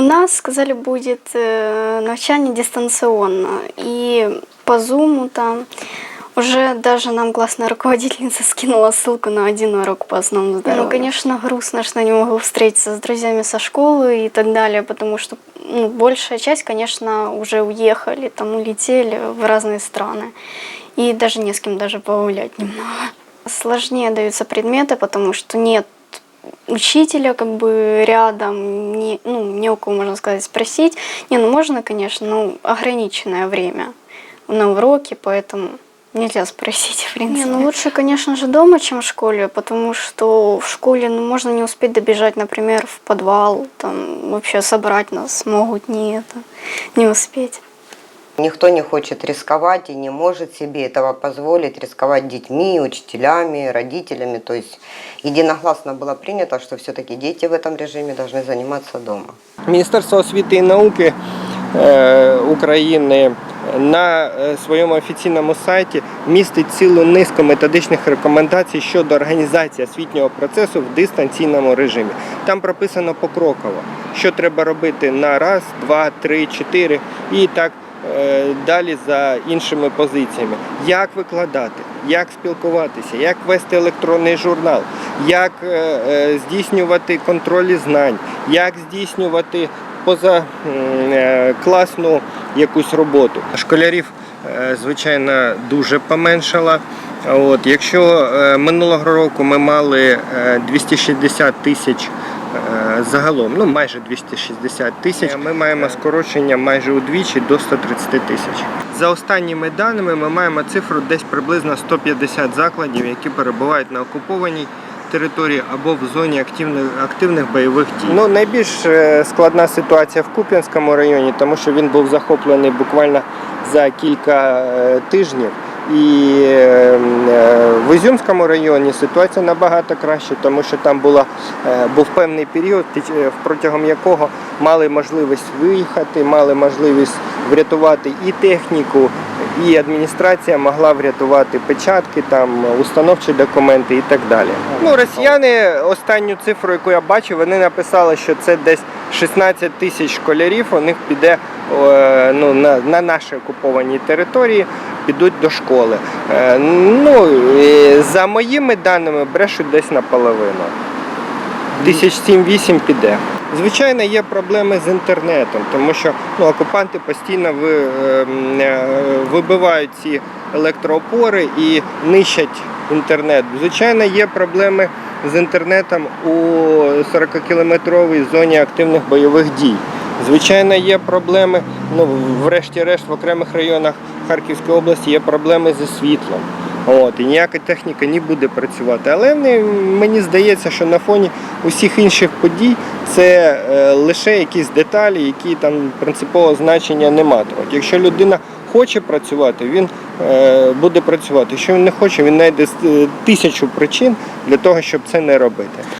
У нас сказали, будет э, навчание дистанционно и по зуму там. Уже даже нам классная руководительница скинула ссылку на один урок по основному здоровью. Ну, конечно, грустно, что не могу встретиться с друзьями со школы и так далее, потому что ну, большая часть, конечно, уже уехали, там улетели в разные страны. И даже не с кем даже погулять немного. Сложнее даются предметы, потому что нет учителя как бы рядом, не, ну, не у кого, можно сказать, спросить. Не, ну можно, конечно, но ограниченное время на уроке, поэтому нельзя спросить, в принципе. Не, ну лучше, конечно же, дома, чем в школе, потому что в школе ну, можно не успеть добежать, например, в подвал, там вообще собрать нас могут не это, не успеть. Никто не хочет рисковать и не может себе этого позволить, рисковать детьми, учителями, родителями. То есть единогласно было принято, что все-таки дети в этом режиме должны заниматься дома. Міністерство освіти і науки е, України на е, своєму офіційному сайті містить цілу низку методичних рекомендацій щодо організації освітнього процесу в дистанційному режимі. Там прописано покроково, що треба робити на раз, два, три, чотири і так е, далі за іншими позиціями. Як викладати, як спілкуватися, як вести електронний журнал, як е, е, здійснювати контроль знань, як здійснювати поза е, класну якусь роботу. Школярів, е, звичайно, дуже поменшало. От, якщо е, минулого року ми мали е, 260 тисяч е, загалом, ну майже 260 тисяч, ми маємо скорочення майже удвічі до 130 тисяч. За останніми даними ми маємо цифру десь приблизно 150 закладів, які перебувають на окупованій території або в зоні активних, активних бойових дій. Ну, найбільш е, складна ситуація в Куп'янському районі, тому що він був захоплений буквально за кілька е, тижнів. І е, е, в Ізюмському районі ситуація набагато краще, тому що там була, е, був певний період, е, протягом якого мали можливість виїхати, мали можливість врятувати і техніку, і адміністрація могла врятувати печатки, там установчі документи і так далі. Ну, росіяни останню цифру, яку я бачив, вони написали, що це десь 16 тисяч школярів. У них піде ну, на, на нашій окупованій території, підуть до школи. Е, Ну, за моїми даними, брешуть десь наполовину. Тисяч сім-вісім піде. Звичайно, є проблеми з інтернетом, тому що ну, окупанти постійно ви, ем, е, вибивають ці електроопори і нищать інтернет. Звичайно, є проблеми з інтернетом у 40-кілометровій зоні активних бойових дій. Звичайно, є проблеми, ну, врешті-решт, в окремих районах Харківської області є проблеми зі світлом. От, і ніяка техніка не буде працювати. Але мені- мені здається, що на фоні усіх інших подій це е, лише якісь деталі, які там принципового значення не матимуть. Якщо людина хоче працювати, він е, буде працювати. Якщо він не хоче, він знайде е, тисячу причин для того, щоб це не робити.